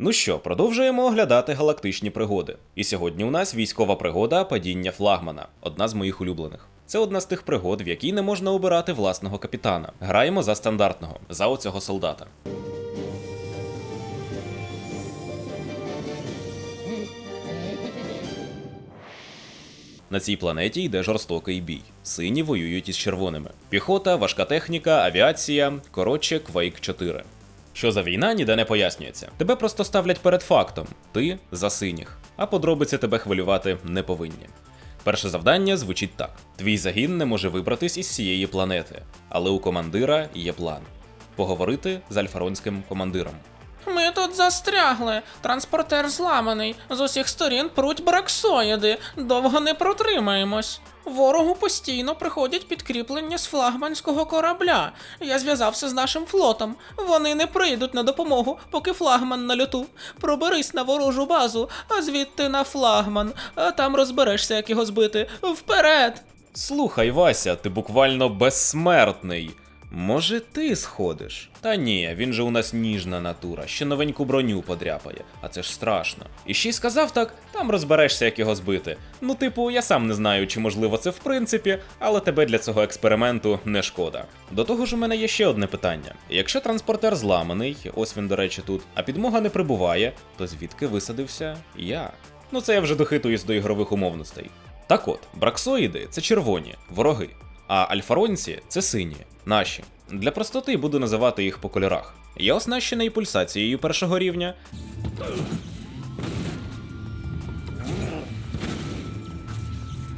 Ну що, продовжуємо оглядати галактичні пригоди. І сьогодні у нас військова пригода падіння флагмана, одна з моїх улюблених. Це одна з тих пригод, в якій не можна обирати власного капітана. Граємо за стандартного, за оцього солдата. На цій планеті йде жорстокий бій. Сині воюють із червоними. Піхота, важка техніка, авіація. Коротше, Quake 4. Що за війна, ніде не пояснюється. Тебе просто ставлять перед фактом: ти за синіх, а подробиці тебе хвилювати не повинні. Перше завдання звучить так: твій загін не може вибратись із цієї планети, але у командира є план поговорити з альфаронським командиром. Тут застрягли. Транспортер зламаний. З усіх сторін пруть браксоїди. Довго не протримаємось. Ворогу постійно приходять підкріплення з флагманського корабля. Я зв'язався з нашим флотом. Вони не прийдуть на допомогу, поки флагман на льоту. Проберись на ворожу базу, а звідти на флагман. А там розберешся, як його збити. Вперед! Слухай, Вася, ти буквально безсмертний. Може, ти сходиш? Та ні, він же у нас ніжна натура, ще новеньку броню подряпає, а це ж страшно. І ще й сказав так, там розберешся, як його збити. Ну, типу, я сам не знаю, чи можливо це в принципі, але тебе для цього експерименту не шкода. До того ж, у мене є ще одне питання: якщо транспортер зламаний, ось він, до речі, тут, а підмога не прибуває, то звідки висадився я? Ну це я вже дохитуюсь до ігрових умовностей. Так от, браксоїди це червоні, вороги, а альфаронці це сині, наші. Для простоти буду називати їх по кольорах. Я оснащений пульсацією першого рівня.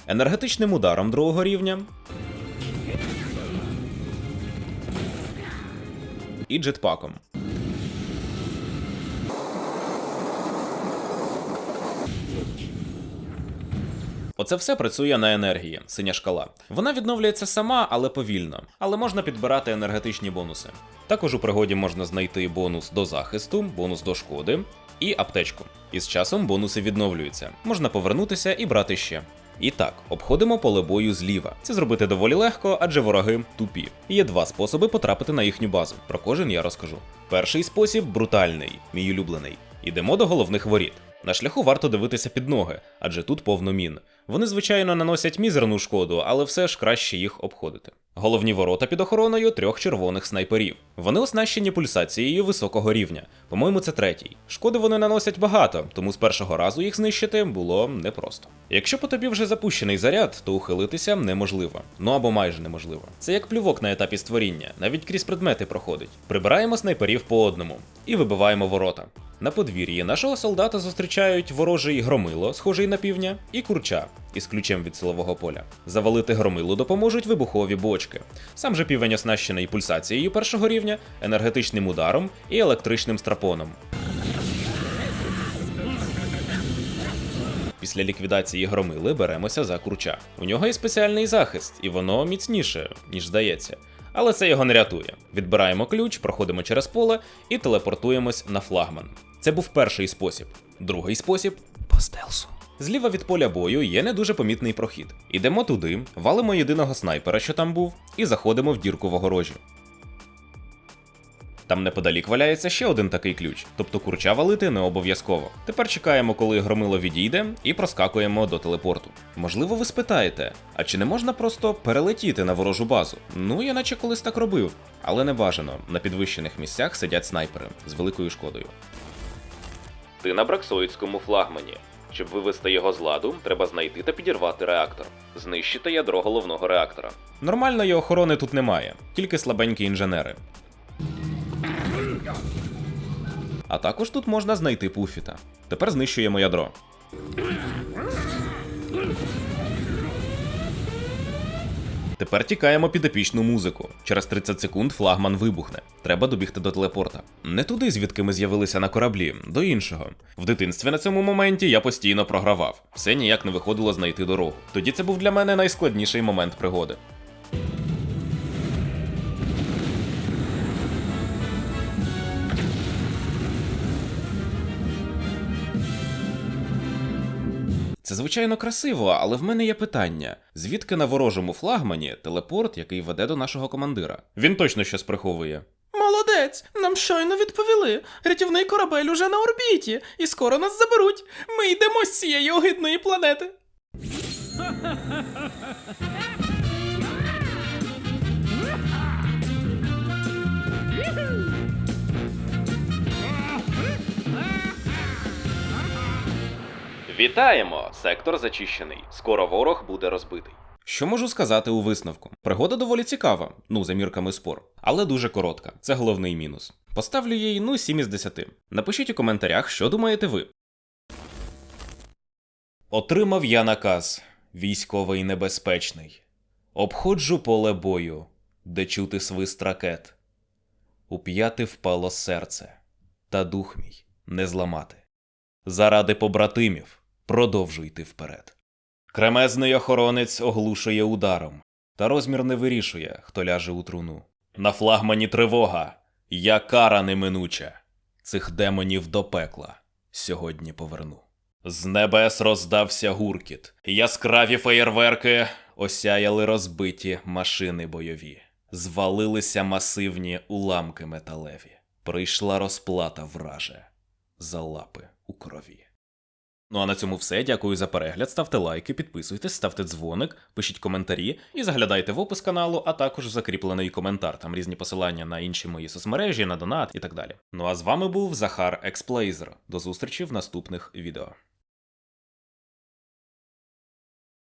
Енергетичним ударом другого рівня. І джетпаком. Оце все працює на енергії, синя шкала. Вона відновлюється сама, але повільно. Але можна підбирати енергетичні бонуси. Також у пригоді можна знайти бонус до захисту, бонус до шкоди і аптечку. І з часом бонуси відновлюються. Можна повернутися і брати ще. І так, обходимо поле бою зліва. Це зробити доволі легко, адже вороги тупі. Є два способи потрапити на їхню базу. Про кожен я розкажу. Перший спосіб брутальний, мій улюблений. Ідемо до головних воріт. На шляху варто дивитися під ноги, адже тут повно мін. Вони, звичайно, наносять мізерну шкоду, але все ж краще їх обходити. Головні ворота під охороною трьох червоних снайперів. Вони оснащені пульсацією високого рівня. По-моєму, це третій. Шкоди вони наносять багато, тому з першого разу їх знищити було непросто. Якщо по тобі вже запущений заряд, то ухилитися неможливо. Ну або майже неможливо. Це як плювок на етапі створіння, навіть крізь предмети проходить. Прибираємо снайперів по одному і вибиваємо ворота. На подвір'ї нашого солдата зустрічають ворожий громило, схожий на півня, і курча із ключем від силового поля. Завалити громилу допоможуть вибухові бочки. Сам же півень оснащений пульсацією першого рівня, енергетичним ударом і електричним страпоном. Після ліквідації громили беремося за курча. У нього є спеціальний захист, і воно міцніше, ніж здається. Але це його не рятує. Відбираємо ключ, проходимо через поле і телепортуємось на флагман. Це був перший спосіб. Другий спосіб по стелсу. Зліва від поля бою є не дуже помітний прохід. Ідемо туди, валимо єдиного снайпера, що там був, і заходимо в дірку в огорожі. Там неподалік валяється ще один такий ключ, тобто курча валити не обов'язково. Тепер чекаємо, коли громило відійде, і проскакуємо до телепорту. Можливо, ви спитаєте, а чи не можна просто перелетіти на ворожу базу? Ну, я наче колись так робив, але не бажано. На підвищених місцях сидять снайпери з великою шкодою. Ти на браксоїдському флагмані. Щоб вивести його з ладу, треба знайти та підірвати реактор, знищити ядро головного реактора. Нормальної охорони тут немає, тільки слабенькі інженери. А також тут можна знайти пуфіта. Тепер знищуємо ядро. Тепер тікаємо під епічну музику. Через 30 секунд флагман вибухне. Треба добігти до телепорта. Не туди, звідки ми з'явилися на кораблі, до іншого. В дитинстві на цьому моменті я постійно програвав. Все ніяк не виходило знайти дорогу. Тоді це був для мене найскладніший момент пригоди. Це звичайно красиво, але в мене є питання: звідки на ворожому флагмані телепорт, який веде до нашого командира? Він точно щось приховує. Молодець! Нам щойно відповіли. Рятівний корабель уже на орбіті, і скоро нас заберуть. Ми йдемо з цієї огидної планети. Вітаємо! Сектор зачищений. Скоро ворог буде розбитий. Що можу сказати у висновку? Пригода доволі цікава, ну, за мірками спор, але дуже коротка. Це головний мінус. Поставлю їй ну 7 із 10. Напишіть у коментарях, що думаєте ви. Отримав я наказ військовий небезпечний. Обходжу поле бою, де чути свист ракет. У п'яти впало серце, та дух мій не зламати. Заради побратимів продовжу йти вперед. Кремезний охоронець оглушує ударом, та розмір не вирішує, хто ляже у труну. На флагмані тривога, я кара неминуча. Цих демонів до пекла сьогодні поверну. З небес роздався гуркіт, яскраві феєрверки осяяли розбиті машини бойові, звалилися масивні уламки металеві. Прийшла розплата враже за лапи у крові. Ну а на цьому все. Дякую за перегляд. Ставте лайки, підписуйтесь, ставте дзвоник, пишіть коментарі і заглядайте в опис каналу, а також закріплений коментар. Там різні посилання на інші мої соцмережі, на донат і так далі. Ну а з вами був Захар Експлейзер. До зустрічі в наступних відео.